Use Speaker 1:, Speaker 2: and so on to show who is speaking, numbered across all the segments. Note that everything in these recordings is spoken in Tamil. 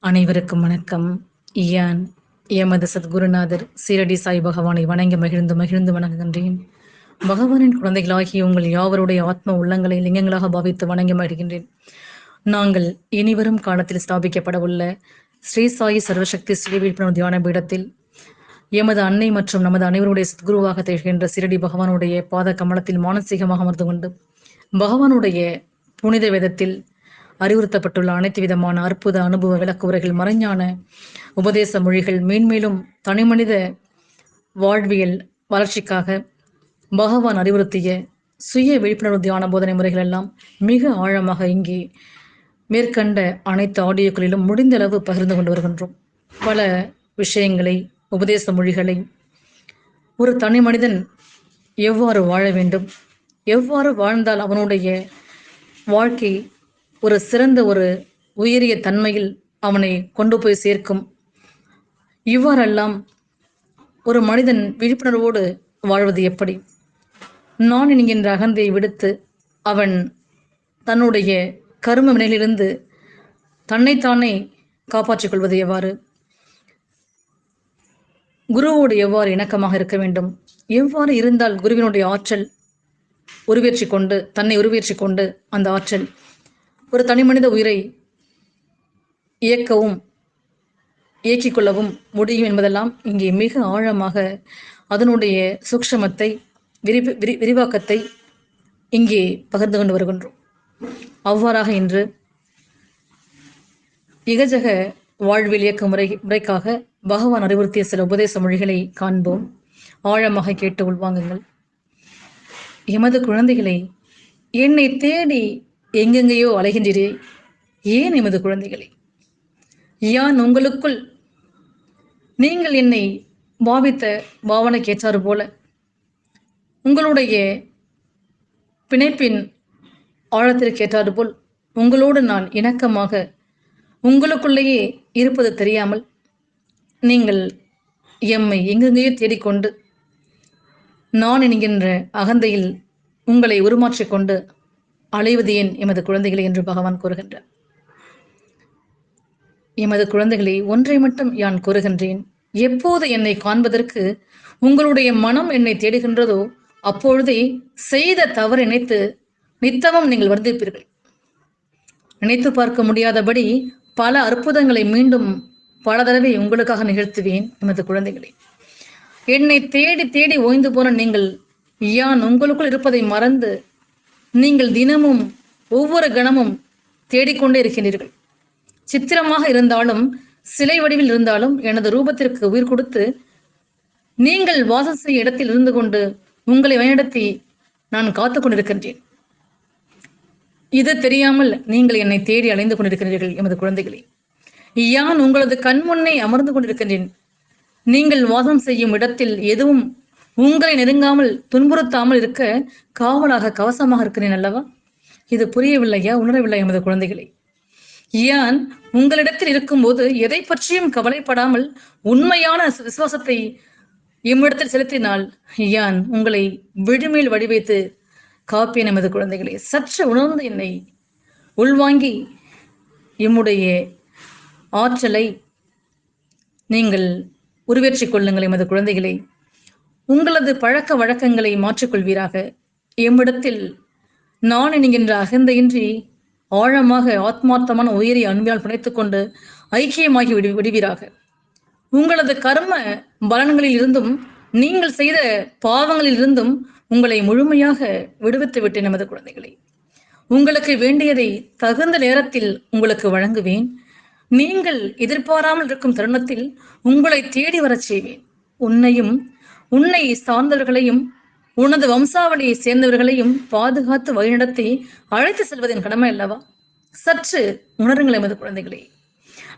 Speaker 1: அனைவருக்கும் வணக்கம். இயான் எமது சத்குருநாதர் சீரடி சாய் பகவானை வணங்கி மகிழ்ந்து மகிழ்ந்து வணங்குகின்றேன். பகவானின் குழந்தைகளாகிய உங்கள் யாவருடைய ஆத்ம உள்ளங்களை லிங்கங்களாக பாவித்து வணங்கி மகிழ்கின்றேன். நாங்கள் இனிவரும் காலத்தில் ஸ்தாபிக்கப்பட உள்ள ஸ்ரீ சாயி சர்வசக்தி ஸ்ரீ விழிப்புணர்வு தியான பீடத்தில் எமது அன்னை மற்றும் நமது அனைவருடைய சத்குருவாக திகழ்கின்ற சிறடி பகவானுடைய பாத கமலத்தில் மானசீகமாக அமர்ந்து கொண்டு பகவானுடைய புனித வேதத்தில் அறிவுறுத்தப்பட்டுள்ள அனைத்து விதமான அற்புத அனுபவ விளக்குரைகள் மறைஞான உபதேச மொழிகள் மேன்மேலும் தனிமனித வாழ்வியல் வளர்ச்சிக்காக பகவான் அறிவுறுத்திய சுய விழிப்புணர்வு தியான போதனை முறைகள் எல்லாம் மிக ஆழமாக இங்கே மேற்கண்ட அனைத்து ஆடியோக்களிலும் முடிந்தளவு பகிர்ந்து கொண்டு வருகின்றோம். பல விஷயங்களை உபதேச மொழிகளை ஒரு தனி மனிதன் எவ்வாறு வாழ வேண்டும்? எவ்வாறு வாழ்ந்தால் அவனுடைய வாழ்க்கை ஒரு சிறந்த ஒரு உயரிய தன்மையில் அவனை கொண்டு போய் சேர்க்கும்? இவ்வாறெல்லாம் ஒரு மனிதன் விழிப்புணர்வோடு வாழ்வது எப்படி? நான் என்கின்ற அகந்தையை விடுத்து அவன் தன்னுடைய கரும வினையிலிருந்து தன்னைத்தானே காப்பாற்றிக் கொள்வது எவ்வாறு? குருவோடு எவ்வாறு இணக்கமாக இருக்க வேண்டும்? எவ்வாறு இருந்தால் குருவினுடைய ஆற்றல் உருவேற்றி கொண்டு தன்னை உருவேற்றி கொண்டு அந்த ஆற்றல் ஒரு தனி மனித உயிரை இயக்கவும் இயக்கிக் கொள்ளவும் முடியும் என்பதெல்லாம் இங்கே மிக ஆழமாக அதனுடைய சூக்ஷமத்தை விரிவு விரி விரிவாக்கத்தை இங்கே பகிர்ந்து கொண்டு வருகின்றோம். அவ்வாறாக இன்று இகஜக வாழ்வில் இயக்க முறை முறைக்காக பகவான் அறிவுறுத்திய சில உபதேச மொழிகளை காண்போம். ஆழமாக கேட்டு உள்வாங்குங்கள். எமது குழந்தைகளை என்னை தேடி எங்கெங்கேயோ அலைகின்றீரே ஏன் எமது குழந்தைகளை? யான் உங்களுக்குள்? நீங்கள் என்னை பாவித்த பாவனைக்கு ஏற்றாறு போல உங்களுடைய பிணைப்பின் ஆழத்திற்கு ஏற்றாறு போல் உங்களோடு நான் இணக்கமாக உங்களுக்குள்ளேயே இருப்பது தெரியாமல் நீங்கள் எம்மை எங்கெங்கேயோ தேடிக்கொண்டு நான் என்கின்ற அகந்தையில் உங்களை உருமாற்றிக்கொண்டு அலைவது ஏன் எமது குழந்தைகளை என்று பகவான் கூறுகின்றார். எமது குழந்தைகளை ஒன்றை மட்டும் யான் கூறுகின்றேன். எப்போது என்னை காண்பதற்கு உங்களுடைய மனம் என்னை தேடுகின்றதோ அப்பொழுதே செய்த தவறு நினைத்து நித்தமும் நீங்கள் வருந்திருப்பீர்கள். நினைத்து பார்க்க முடியாதபடி பல அற்புதங்களை மீண்டும் பல தடவை உங்களுக்காக நிகழ்த்துவேன் எமது குழந்தைகளை. என்னை தேடி தேடி ஓய்ந்து போன நீங்கள் யான் உங்களுக்குள் இருப்பதை மறந்து நீங்கள் தினமும் ஒவ்வொரு கணமும் தேடிக்கொண்டே இருக்கின்றீர்கள். சித்திரமாக இருந்தாலும் சிலை வடிவில் இருந்தாலும் எனது ரூபத்திற்கு உயிர் கொடுத்து நீங்கள் வாசம் செய்ய இடத்தில் இருந்து கொண்டு உங்களை வழிநடத்தி நான் காத்து கொண்டிருக்கின்றேன். இது தெரியாமல் நீங்கள் என்னை தேடி அலைந்து கொண்டிருக்கிறீர்கள் எமது குழந்தைகளே. யான் உங்களது கண்முன்னே அமர்ந்து கொண்டிருக்கின்றேன்? நீங்கள் வாசம் செய்யும் இடத்தில் எதுவும் உங்களை நெருங்காமல் துன்புறுத்தாமல் இருக்க காவலாக கவசமாக இருக்கிறேன் அல்லவா? இது புரியவில்லையா? உணரவில்லை எமது குழந்தைகளை? யான் உங்களிடத்தில் இருக்கும்போது எதை பற்றியும் கவலைப்படாமல் உண்மையான விசுவாசத்தை எம்மிடத்தில் செலுத்தினால் யான் உங்களை விழுமையில் வடிவைத்து காப்பேன் எமது குழந்தைகளை. சற்று உணர்ந்து என்னை உள்வாங்கி எம்முடைய ஆற்றலை நீங்கள் உருவேற்றிக் கொள்ளுங்கள் எமது குழந்தைகளை. உங்களது பழக்க வழக்கங்களை மாற்றிக்கொள்வீராக. எம்மிடத்தில் நான் என்கின்ற அகந்தையின்றி ஆழமாக ஆத்மார்த்தமான உயிரை அன்பியால் புனைத்துக் கொண்டு ஐக்கியமாகி விடு விடுவீராக. உங்களது கர்ம பலன்களில் இருந்தும் நீங்கள் செய்த பாவங்களில் இருந்தும் உங்களை முழுமையாக விடுவித்து விட்டேன் நமது குழந்தைகளை. உங்களுக்கு வேண்டியதை தகுந்த நேரத்தில் உங்களுக்கு வழங்குவேன். நீங்கள் எதிர்பாராமல் இருக்கும் தருணத்தில் உங்களை தேடி வரச் செய்வேன். உன்னையும் உன்னை சார்ந்தவர்களையும் உனது வம்சாவளியை சேர்ந்தவர்களையும் பாதுகாத்து வழிநடத்தி அழைத்து செல்வதின் கடமை அல்லவா? சற்று உணருங்கள் எமது குழந்தைகளே.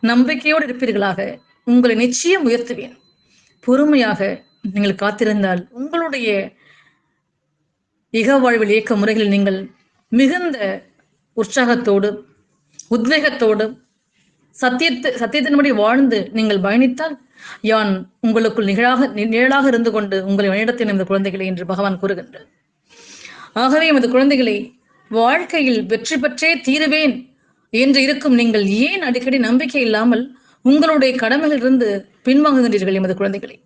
Speaker 1: நம்பிக்கையோடு இருப்பீர்களாக உங்களை நிச்சயம் உயர்த்துவேன். பொறுமையாக நீங்கள் காத்திருந்தால் உங்களுடைய இக வாழ்வில் இயக்க முறைகளில் நீங்கள் மிகுந்த உற்சாகத்தோடு உத்வேகத்தோடு சத்தியத்து சத்தியத்தின்படி வாழ்ந்து நீங்கள் பயணித்தால் யான் உங்களுக்குள் நிகழாக நி- நிழலாக இருந்து கொண்டு உங்களை வழிநடத்தின இந்த குழந்தைகளை என்று பகவான் கூறுகின்றார். ஆகவே எமது குழந்தைகளை வாழ்க்கையில் வெற்றி பெற்றே தீருவேன் என்று இருக்கும் நீங்கள் ஏன் அடிக்கடி நம்பிக்கை இல்லாமல் உங்களுடைய கடமைகளிலிருந்து பின்வாங்குகின்றீர்கள் எமது குழந்தைகளை?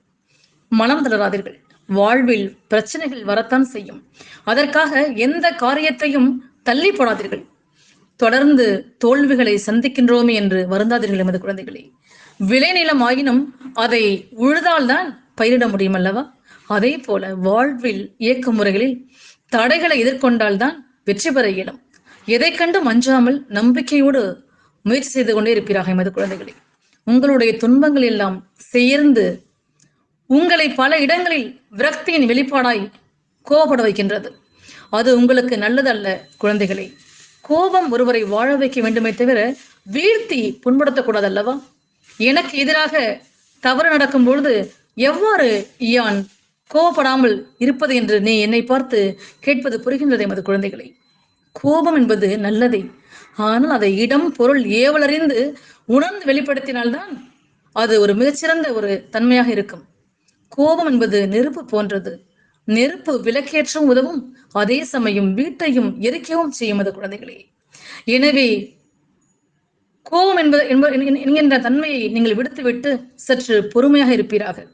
Speaker 1: மனம் தளராதீர்கள். வாழ்வில் பிரச்சனைகள் வரத்தான் செய்யும். அதற்காக எந்த காரியத்தையும் தள்ளி போடாதீர்கள் தொடர்ந்து தோல்விகளை சந்திக்கின்றோமே என்று வருந்தாதீர்கள் எமது குழந்தைகளே. விளைநிலம் ஆயினும் அதை உழுதால்தான் பயிரிட முடியும் அல்லவா அதே போல வாழ்வில் இயக்க முறைகளில் தடைகளை எதிர்கொண்டால்தான் வெற்றி பெற இயலும். எதை கண்டு அஞ்சாமல் நம்பிக்கையோடு முயற்சி செய்து கொண்டே இருப்பீராக எமது குழந்தைகளே. உங்களுடைய துன்பங்கள் எல்லாம் சேர்ந்து உங்களை பல இடங்களில் விரக்தியின் வெளிப்பாடாய் கோபப்பட வைக்கின்றது. அது உங்களுக்கு நல்லதல்ல குழந்தைகளே. கோபம் ஒருவரை வாழ வைக்க வேண்டுமே தவிர வீழ்த்தி புண்படுத்தக்கூடாது அல்லவா எனக்கு எதிராக தவறு நடக்கும் பொழுது எவ்வாறு யான் கோபப்படாமல் இருப்பது என்று நீ என்னை பார்த்து கேட்பது புரிகின்றது எமது குழந்தைகளை. கோபம் என்பது நல்லதே. ஆனால் அதை இடம் பொருள் ஏவலறிந்து உணர்ந்து வெளிப்படுத்தினால்தான் அது ஒரு மிகச்சிறந்த ஒரு தன்மையாக இருக்கும். கோபம் என்பது நெருப்பு போன்றது. நெருப்பு விளக்கேற்றவும் உதவும். அதே சமயம் வீட்டையும் எரிக்கவும் செய்யும் அது குழந்தைகளே. எனவே கோபம் என்பது என்ப- என்கின்ற தன்மையை நீங்கள் விடுத்துவிட்டு சற்று பொறுமையாக இருப்பீராக.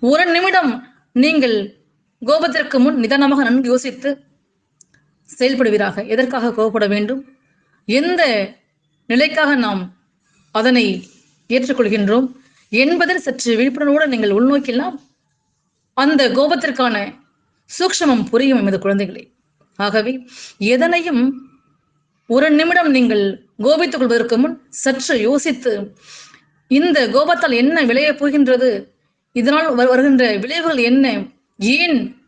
Speaker 1: ஒரு நிமிடம் நீங்கள் கோபத்திற்கு முன் நிதானமாக நன்கு யோசித்து செயல்படுவீராக. எதற்காக கோபப்பட வேண்டும்? எந்த நிலைக்காக நாம் அதனை ஏற்றுக்கொள்கின்றோம்? என்பதில் சற்று விழிப்புணர்வோடு நீங்கள் உள்நோக்கிலாம் அந்த கோபத்திற்கான சூக்ஷமம் புரியும் எமது குழந்தைகளே. ஆகவே எதனையும் ஒரு நிமிடம் நீங்கள் கோபித்துக் கொள்வதற்கு முன் சற்று யோசித்து இந்த கோபத்தால் என்ன விளையப் போகின்றது? இதனால் வரு- வருகின்ற விளைவுகள் என்ன? ஏன்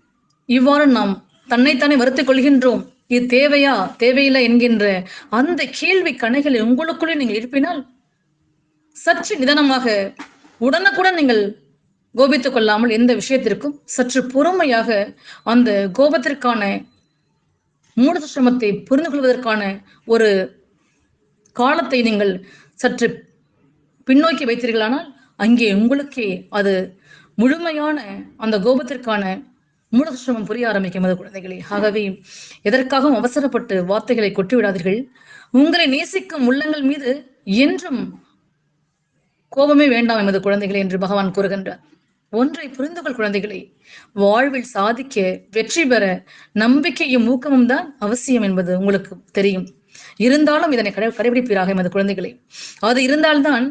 Speaker 1: இவ்வாறு நாம் தன்னைத்தானே வருத்திக் கொள்கின்றோம்? இது தேவையா? தேவையில்லை என்கின்ற அந்த கேள்வி கணைகளை உங்களுக்குள்ளே நீங்கள் எழுப்பினால் சற்று நிதானமாக உடனுக்குடன் நீங்கள் கோபித்துக் கொள்ளாமல் எந்த விஷயத்திற்கும் சற்று பொறுமையாக அந்த கோபத்திற்கான மூடசிரமத்தை புரிந்து கொள்வதற்கான ஒரு காலத்தை நீங்கள் சற்று பின்னோக்கி வைத்தீர்களானால் அங்கே உங்களுக்கே அது முழுமையான அந்த கோபத்திற்கான மூலசிரமம் புரிய ஆரம்பிக்கும். அது குழந்தைகளே ஆகவே எதற்காகவும் அவசரப்பட்டு வார்த்தைகளை கொட்டிவிடாதீர்கள். உங்களை நேசிக்கும் உள்ளங்கள் மீது என்றும் கோபமே வேண்டாம் எமது குழந்தைகளே என்று பகவான் கூறுகின்றார். ஒன்றை புரிந்து கொள் வாழ்வில் சாதிக்க வெற்றி பெற நம்பிக்கையும் ஊக்கமும் தான் அவசியம் என்பது உங்களுக்கு தெரியும். இருந்தாலும் இதனை கடை கடைபிடிப்பீராக எமது குழந்தைகளே. அது இருந்தால்தான்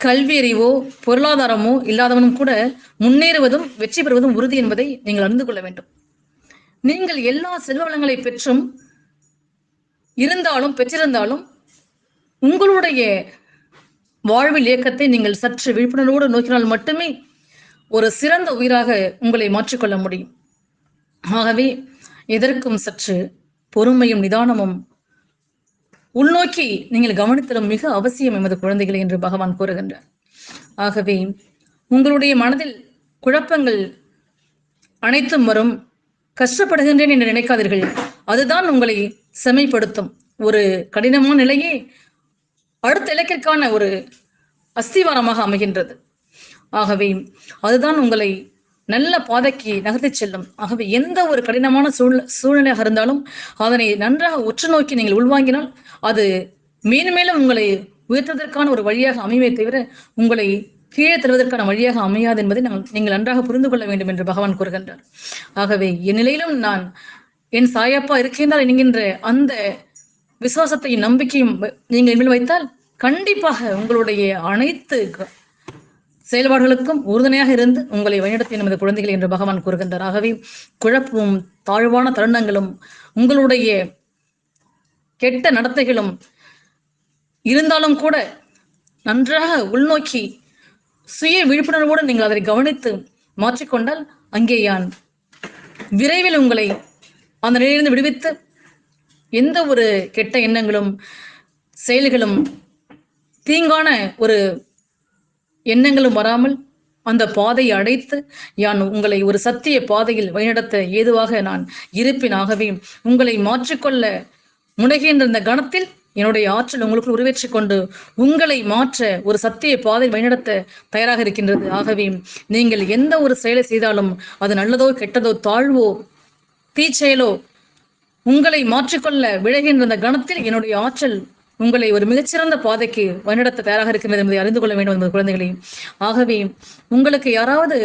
Speaker 1: கல்வி அறிவோ பொருளாதாரமோ இல்லாதவனும் கூட முன்னேறுவதும் வெற்றி பெறுவதும் உறுதி என்பதை நீங்கள் அறிந்து கொள்ள வேண்டும். நீங்கள் எல்லா செல்வ வளங்களை பெற்றும் இருந்தாலும் பெற்றிருந்தாலும் உங்களுடைய வாழ்வில் இயக்கத்தை நீங்கள் சற்று விழிப்புணர்வோடு நோக்கினால் மட்டுமே ஒரு சிறந்த உயிராக உங்களை மாற்றிக்கொள்ள முடியும். ஆகவே எதற்கும் சற்று பொறுமையும் நிதானமும் உள்நோக்கி நீங்கள் கவனித்தலும் மிக அவசியம் எமது குழந்தைகளை என்று பகவான் கூறுகின்றார். ஆகவே உங்களுடைய மனதில் குழப்பங்கள் அனைத்தும் வரும். கஷ்டப்படுகின்றேன் என்று நினைக்காதீர்கள். அதுதான் உங்களை செமைப்படுத்தும் ஒரு கடினமான நிலையே அடுத்த இலக்கிற்கான ஒரு அஸ்திவாரமாக அமைகின்றது. ஆகவே அதுதான் உங்களை நல்ல பாதைக்கு நகர்த்திச் செல்லும். ஆகவே எந்த ஒரு கடினமான சூழ் சூழ்நிலையாக இருந்தாலும் அதனை நன்றாக உற்று நோக்கி நீங்கள் உள்வாங்கினால் அது மேலும் மேலும் உங்களை உயர்த்துவதற்கான ஒரு வழியாக அமைவே தவிர உங்களை கீழே தருவதற்கான வழியாக அமையாது என்பதை நாங்கள் நீங்கள் நன்றாக புரிந்து கொள்ள வேண்டும் என்று பகவான் கூறுகின்றார். ஆகவே என் நிலையிலும் நான் என் சாயப்பா இருக்கின்றால் என்கின்ற அந்த விசுவாசத்தையும் நம்பிக்கையும் வ- நீங்கள் மேல் வைத்தால் கண்டிப்பாக உங்களுடைய அனைத்து க- செயல்பாடுகளுக்கும் உறுதுணையாக இருந்து உங்களை வழிநடத்திய நமது குழந்தைகள் என்று பகவான் கூறுகின்றார். ஆகவே குழப்பமும் தாழ்வான தருணங்களும் உங்களுடைய கெட்ட நடத்தைகளும் இருந்தாலும் கூட நன்றாக உள்நோக்கி சுய விழிப்புணர்வோடு நீங்கள் அதை கவனித்து மாற்றிக்கொண்டால் அங்கே யான் விரைவில் உங்களை அந்த நிலையிலிருந்து விடுவித்து எந்த ஒரு கெட்ட எண்ணங்களும் செயல்களும் தீங்கான ஒரு எண்ணங்களும் வராமல் அந்த பாதையை அடைத்து யான் உங்களை ஒரு சத்திய பாதையில் வழிநடத்த ஏதுவாக நான் இருப்பினாகவே உங்களை மாற்றிக்கொள்ள முனைகின்ற இந்த கணத்தில் என்னுடைய ஆற்றல் உங்களுக்குள் உருவேற்றி கொண்டு உங்களை மாற்ற ஒரு சத்திய பாதை வழிநடத்த தயாராக இருக்கின்றது. ஆகவே நீங்கள் எந்த ஒரு செயலை செய்தாலும் அது நல்லதோ கெட்டதோ தாழ்வோ தீச்செயலோ உங்களை மாற்றிக்கொள்ள விழைகின்ற அந்த கணத்தில் என்னுடைய ஆற்றல் உங்களை ஒரு மிகச்சிறந்த பாதைக்கு வழிநடத்த தயாராக இருக்கின்றது என்பதை அறிந்து கொள்ள வேண்டும் என்பது குழந்தைகளே. ஆகவே உங்களுக்கு யாராவது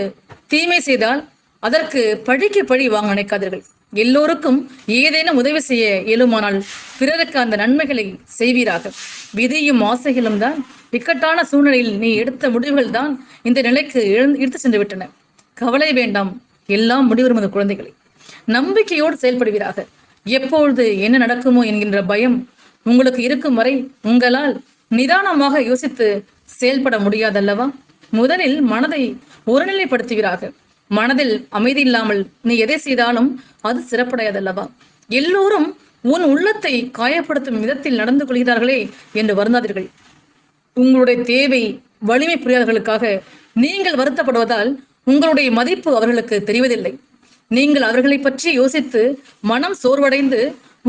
Speaker 1: தீமை செய்தால் அதற்கு பழிக்கு பழி வாங்க நினைக்காதீர்கள். எல்லோருக்கும் ஏதேனும் உதவி செய்ய இயலுமானால் பிறருக்கு அந்த நன்மைகளை செய்வீராக. விதியும் ஆசைகளும் தான் இக்கட்டான சூழ்நிலையில் நீ எடுத்த முடிவுகள் தான் இந்த நிலைக்கு எழுந்து எடுத்து சென்று விட்டன கவலை வேண்டாம் எல்லாம் முடிவரும் அந்த குழந்தைகளை. நம்பிக்கையோடு செயல்படுவீராக. எப்பொழுது என்ன நடக்குமோ என்கின்ற பயம் உங்களுக்கு இருக்கும் வரை உங்களால் நிதானமாக யோசித்து செயல்பட முடியாதல்லவா? முதலில் மனதை ஒருநிலைப்படுத்துகிறார்கள். மனதில் அமைதி இல்லாமல் நீ எதை செய்தாலும் அது சிறப்படையாதல்லவா? எல்லோரும் உன் உள்ளத்தை காயப்படுத்தும் விதத்தில் நடந்து கொள்கிறார்களே என்று வருந்தாதீர்கள். உங்களுடைய தேவை வலிமை புரியாதவர்களுக்காக நீங்கள் வருத்தப்படுவதால் உங்களுடைய மதிப்பு அவர்களுக்கு தெரிவதில்லை. நீங்கள் அவர்களை பற்றி யோசித்து மனம் சோர்வடைந்து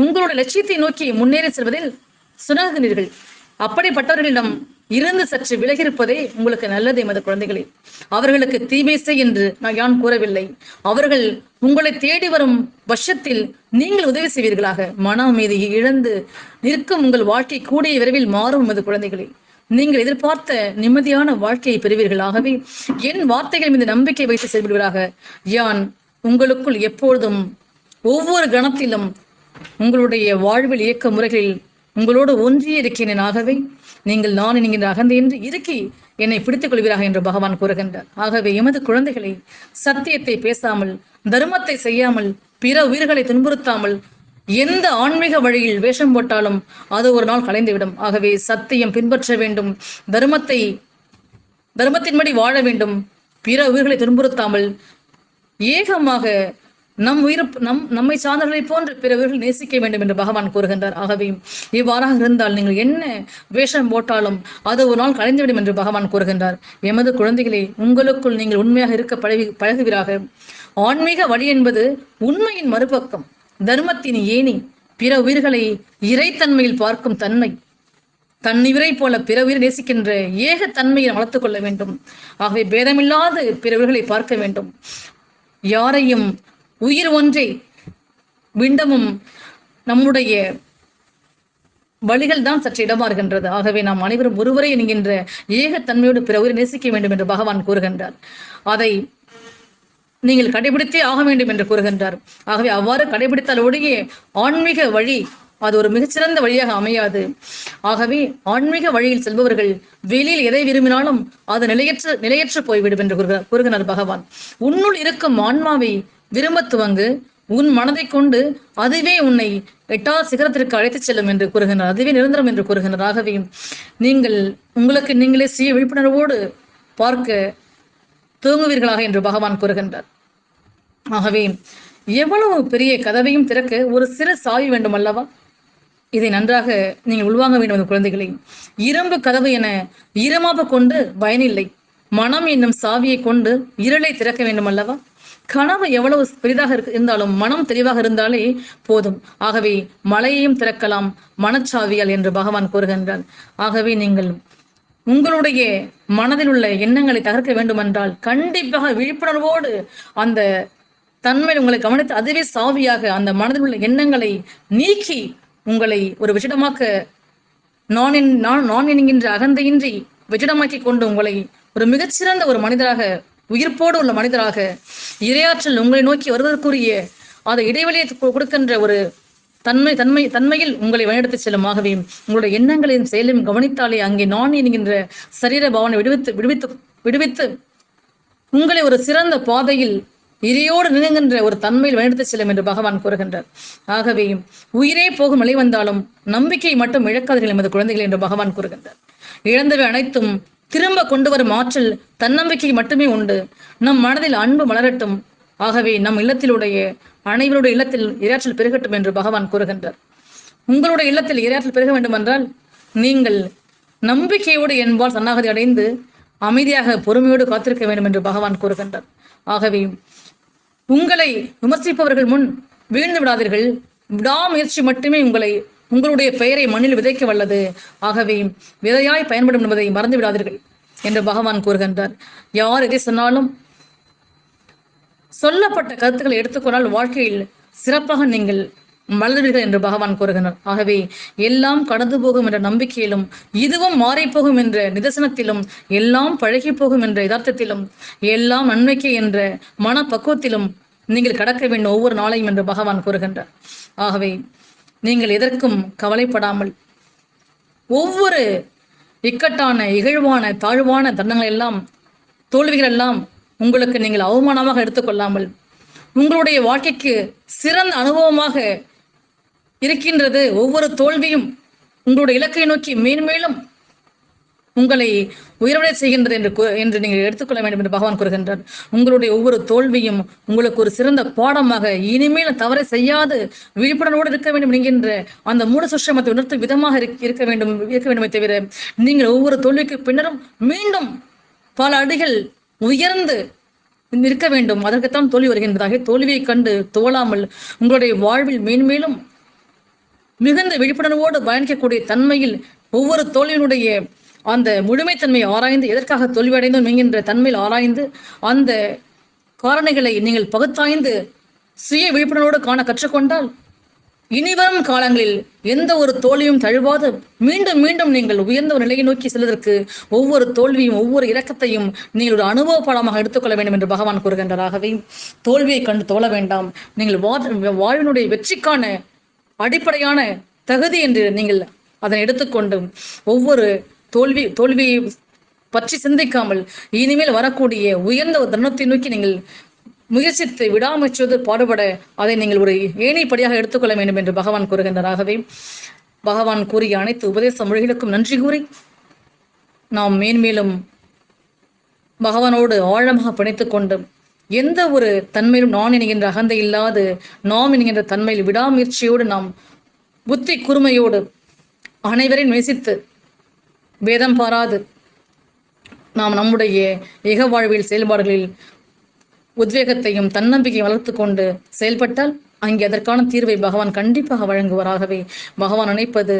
Speaker 1: உங்களோட லட்சியத்தை நோக்கி முன்னேறி செல்வதில் சுணங்குகிறீர்கள் அப்படிப்பட்டவர்களிடம் இருந்து சற்று விலகியிருப்பதே உங்களுக்கு நல்லது எமது குழந்தைகளே. அவர்களுக்கு தீமை செய் என்று நான் யான் கூறவில்லை. அவர்கள் உங்களை தேடி வரும் பட்சத்தில் நீங்கள் உதவி செய்வீர்களாக. மன அமைதியை இழந்து நிற்கும் உங்கள் வாழ்க்கை கூடிய விரைவில் மாறும் எமது குழந்தைகளே. நீங்கள் எதிர்பார்த்த நிம்மதியான வாழ்க்கையை பெறுவீர்களாகவே. என் வார்த்தைகள் மீது நம்பிக்கை வைத்து செல்வீர்களாக. யான் உங்களுக்குள் எப்பொழுதும் ஒவ்வொரு கணத்திலும் உங்களுடைய வாழ்வில் இயக்க முறைகளில் உங்களோடு ஒன்றியே இருக்கிறேன் ஆகவே நீங்கள் நான் என்கின்ற என்று இருக்கி என்னை பிடித்துக் கொள்வீராக என்று பகவான் கூறுகின்றார். ஆகவே எமது குழந்தைகளை சத்தியத்தை பேசாமல் தர்மத்தை செய்யாமல் பிற உயிர்களை துன்புறுத்தாமல் எந்த ஆன்மீக வழியில் வேஷம் போட்டாலும் அது ஒரு நாள் கலைந்துவிடும். ஆகவே சத்தியம் பின்பற்ற வேண்டும் தர்மத்தை தர்மத்தின்படி வாழ வேண்டும் பிற உயிர்களை துன்புறுத்தாமல் ஏகமாக நம் உயிர் நம் நம்மை சார்ந்தவர்களை போன்று பிறவர்கள் நேசிக்க வேண்டும் என்று பகவான் கூறுகின்றார். ஆகவே இவ்வாறாக இருந்தால் நீங்கள் என்ன வேஷம் போட்டாலும் அது ஒரு நாள் கலைந்துவிடும் என்று பகவான் கூறுகின்றார். எமது குழந்தைகளே உங்களுக்குள் நீங்கள் உண்மையாக இருக்க பழகி பழகுவீராக. ஆன்மீக வழி என்பது உண்மையின் மறுபக்கம். தர்மத்தின் ஏணி. பிற உயிர்களை இறைத்தன்மையில் பார்க்கும் தன்மை. தன்னிவரை போல பிற உயிர் நேசிக்கின்ற ஏக தன்மையை வளர்த்துக் கொள்ள வேண்டும். ஆகவே பேதமில்லாது பிற உயிர்களை பார்க்க வேண்டும். யாரையும் உயிர் ஒன்றே விண்டமும் நம்முடைய வழிகள் தான் சற்று இடமாறுகின்றது. ஆகவே நாம் அனைவரும் ஒருவரை என்கின்ற ஏகத்தன்மையோடு பிற உயிரை நேசிக்க வேண்டும் என்று பகவான் கூறுகின்றார். அதை நீங்கள் கடைபிடித்தே ஆக வேண்டும் என்று கூறுகின்றார். ஆகவே அவ்வாறு கடைபிடித்தால் ஒழிய ஆன்மீக வழி அது ஒரு மிகச்சிறந்த வழியாக அமையாது. ஆகவே ஆன்மீக வழியில் செல்பவர்கள் வெளியில் எதை விரும்பினாலும் அது நிலையற்று நிலையற்று போய்விடும் என்று கூறுகிறார் கூறுகிறார் பகவான். உன்னுள் இருக்கும் ஆன்மாவை விரும்ப துவங்கு உன் மனதை கொண்டு அதுவே உன்னை எட்டாவது சிகரத்திற்கு அழைத்துச் செல்லும் என்று கூறுகின்றார் அதுவே நிரந்தரம் என்று கூறுகின்றார் ஆகவே நீங்கள் உங்களுக்கு நீங்களே சுய விழிப்புணர்வோடு பார்க்க தூங்குவீர்களாக என்று பகவான் கூறுகின்றார். ஆகவே எவ்வளவு பெரிய கதவையும் திறக்க ஒரு சிறு சாவி வேண்டும் அல்லவா இதை நன்றாக நீங்கள் உள்வாங்க வேண்டும் அந்த குழந்தைகளை. இரும்பு கதவு என ஈரமாக கொண்டு பயனில்லை. மனம் என்னும் சாவியை கொண்டு இருளை திறக்க வேண்டும் அல்லவா கனவு எவ்வளவு பெரிதாக இருக்கு இருந்தாலும் மனம் தெளிவாக இருந்தாலே போதும். ஆகவே மலையையும் திறக்கலாம் மனச்சாவியால் என்று பகவான் கூறுகின்றார். ஆகவே நீங்கள் உங்களுடைய மனதில் உள்ள எண்ணங்களை தகர்க்க வேண்டுமென்றால் கண்டிப்பாக விழிப்புணர்வோடு அந்த தன்மையில் உங்களை கவனித்து அதுவே சாவியாக அந்த மனதில் உள்ள எண்ணங்களை நீக்கி உங்களை ஒரு விஷடமாக்க நான் என் நான் நான் என்கின்ற அகந்தையின்றி வெற்றிடமாக்கி கொண்டு உங்களை ஒரு மிகச்சிறந்த ஒரு மனிதராக உயிர்ப்போடு உள்ள மனிதராக இரையாற்றல் உங்களை நோக்கி வருவதற்குரிய அதை இடைவெளியை கொடுக்கின்ற ஒரு தன்மை தன்மை தன்மையில் உங்களை வழிநடத்தி செல்லும் ஆகவே உங்களுடைய எண்ணங்களையும் செயலையும் கவனித்தாலே அங்கே நான் என்கின்ற சரீர பாவனை விடுவித்து விடுவித்து விடுவித்து உங்களை ஒரு சிறந்த பாதையில் இரையோடு நினைகின்ற ஒரு தன்மையில் வழிநடத்தி செல்லும் என்று பகவான் கூறுகின்றார். ஆகவே உயிரே போகும் நிலை வந்தாலும் நம்பிக்கை மட்டும் இழக்காதீர்கள் எமது குழந்தைகள் என்று பகவான் கூறுகின்றார். இழந்தவை அனைத்தும் திரும்ப கொண்டு வரும் ஆற்றல் தன்னம்பிக்கை மட்டுமே உண்டு. நம் மனதில் அன்பு மலரட்டும். ஆகவே நம் இல்லத்திலுடைய அனைவருடைய இல்லத்தில் இரையாற்றல் பெருகட்டும் என்று பகவான் கூறுகின்றார். உங்களுடைய இல்லத்தில் இரையாற்றல் பெருக வேண்டும் என்றால் நீங்கள் நம்பிக்கையோடு என்பால் சன்னாகதி அடைந்து அமைதியாக பொறுமையோடு காத்திருக்க வேண்டும் என்று பகவான் கூறுகின்றார். ஆகவே உங்களை விமர்சிப்பவர்கள் முன் வீழ்ந்து விடாதீர்கள். விடாமுயற்சி மட்டுமே உங்களை உங்களுடைய பெயரை மண்ணில் விதைக்க வல்லது. ஆகவே விதையாய் பயன்படும் என்பதை மறந்து விடாதீர்கள் என்று பகவான் கூறுகின்றார். யார் எதை சொன்னாலும் சொல்லப்பட்ட கருத்துக்களை எடுத்துக்கொண்டால் வாழ்க்கையில் சிறப்பாக நீங்கள் வளர்வீர்கள் என்று பகவான் கூறுகிறார் ஆகவே எல்லாம் கடந்து போகும் என்ற நம்பிக்கையிலும் இதுவும் மாறிப்போகும் என்ற நிதர்சனத்திலும் எல்லாம் பழகி போகும் என்ற யதார்த்தத்திலும் எல்லாம் நன்மைக்கு என்ற மனப்பக்குவத்திலும் நீங்கள் கடக்க வேண்டும் ஒவ்வொரு நாளையும் என்று பகவான் கூறுகின்றார். ஆகவே நீங்கள் எதற்கும் கவலைப்படாமல் ஒவ்வொரு இக்கட்டான இகழ்வான தாழ்வான தண்டங்கள் எல்லாம் தோல்விகள் எல்லாம் உங்களுக்கு நீங்கள் அவமானமாக எடுத்துக்கொள்ளாமல் உங்களுடைய வாழ்க்கைக்கு சிறந்த அனுபவமாக இருக்கின்றது. ஒவ்வொரு தோல்வியும் உங்களுடைய இலக்கை நோக்கி மேன்மேலும் உங்களை உயர்வடை செய்கின்றது என்று என்று நீங்கள் எடுத்துக்கொள்ள வேண்டும் என்று பகவான் கூறுகின்றார். உங்களுடைய ஒவ்வொரு தோல்வியும் உங்களுக்கு ஒரு சிறந்த பாடமாக இனிமேல் தவறை செய்யாது விழிப்புணர்வோடு இருக்க வேண்டும் என்கின்ற அந்த மூட சுஷ்ரமத்தை உணர்த்தும் விதமாக இருக்க இருக்க வேண்டும் இருக்க வேண்டுமே தவிர நீங்கள் ஒவ்வொரு தோல்விக்கு பின்னரும் மீண்டும் பல அடிகள் உயர்ந்து இருக்க வேண்டும். அதற்குத்தான் தோல்வி வருகின்றதாக தோல்வியை கண்டு தோழாமல் உங்களுடைய வாழ்வில் மேன்மேலும் மிகுந்த விழிப்புணர்வோடு பயணிக்கக்கூடிய தன்மையில் ஒவ்வொரு தோல்வியினுடைய அந்த முழுமைத்தன்மையை ஆராய்ந்து எதற்காக தோல்வியடைந்தோம் என்கின்ற தன்மையில் ஆராய்ந்து அந்த காரணிகளை நீங்கள் பகுத்தாய்ந்து சுய விழிப்புணர்வோடு காண கற்றுக்கொண்டால் இனிவரும் காலங்களில் எந்த ஒரு தோல்வியும் தழுவாது. மீண்டும் மீண்டும் நீங்கள் உயர்ந்த ஒரு நிலையை நோக்கி செல்வதற்கு ஒவ்வொரு தோல்வியும் ஒவ்வொரு இலக்கத்தையும் நீங்கள் ஒரு அனுபவ பாடமாக எடுத்துக்கொள்ள வேண்டும் என்று பகவான் கூறுகின்றாராகவே தோல்வியை கண்டு தோழ வேண்டாம். நீங்கள் வாழ்வினுடைய வெற்றிக்கான அடிப்படையான தகுதி என்று நீங்கள் அதனை எடுத்துக்கொண்டும் ஒவ்வொரு தோல்வி தோல்வியை பற்றி சிந்திக்காமல் இனிமேல் வரக்கூடிய உயர்ந்த ஒரு தருணத்தை நோக்கி நீங்கள் முயற்சித்து விடாமுயற்சியோடு பாடுபட அதை நீங்கள் ஒரு ஏனைப்படியாக எடுத்துக்கொள்ள வேண்டும் என்று பகவான் கூறுகின்றாராகவே பகவான் கூறிய அனைத்து உபதேச மொழிகளுக்கும் நன்றி கூறி நாம் மேன்மேலும் பகவானோடு ஆழமாக பிணைத்துக் கொண்டு எந்த ஒரு தன்மையிலும் நான் என்கின்ற அகந்தை இல்லாது நாம் என்கின்ற தன்மையில் விடாமுயற்சியோடு நாம் புத்தி கூர்மையோடு அனைவரையும் நேசித்து வேதம் பாராது. நாம் நம்முடைய இக வாழ்வில் செயல்பாடுகளில் உத்வேகத்தையும் தன்னம்பிக்கையும் வளர்த்து கொண்டு செயல்பட்டால் அங்கே அதற்கான தீர்வை பகவான் கண்டிப்பாக வழங்குவாராகவே. பகவான் நினைப்பது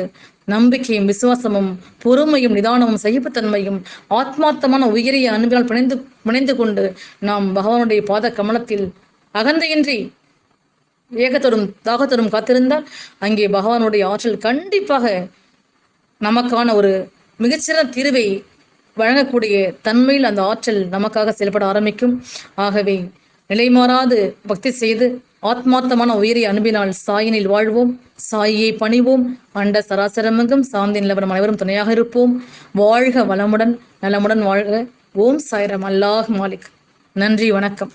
Speaker 1: நம்பிக்கையும் விசுவாசமும் பொறுமையும் நிதானமும் சகிப்புத்தன்மையும் ஆத்மார்த்தமான உயரிய அன்பினால் பிணைந்து பிணைந்து கொண்டு நாம் பகவானுடைய பாத கமலத்தில் அகந்தையின்றி ஏகத்தோடும் தாகத்தோடும் காத்திருந்தால் அங்கே பகவானுடைய ஆற்றல் கண்டிப்பாக நமக்கான ஒரு மிகச்சிறந்த தீர்வை வழங்கக்கூடிய தன்மையில் அந்த ஆற்றல் நமக்காக செயல்பட ஆரம்பிக்கும். ஆகவே நிலைமாறாது பக்தி செய்து ஆத்மார்த்தமான உயிரை அனுப்பினால் சாயினில் வாழ்வோம் சாயியை பணிவோம். அண்ட சராசரமெங்கும் சாந்தி நிலவரம் அனைவரும் துணையாக இருப்போம். வாழ்க வளமுடன் நலமுடன் வாழ்க. ஓம் சாய்ரம் அல்லாஹ் மாலிக். நன்றி வணக்கம்.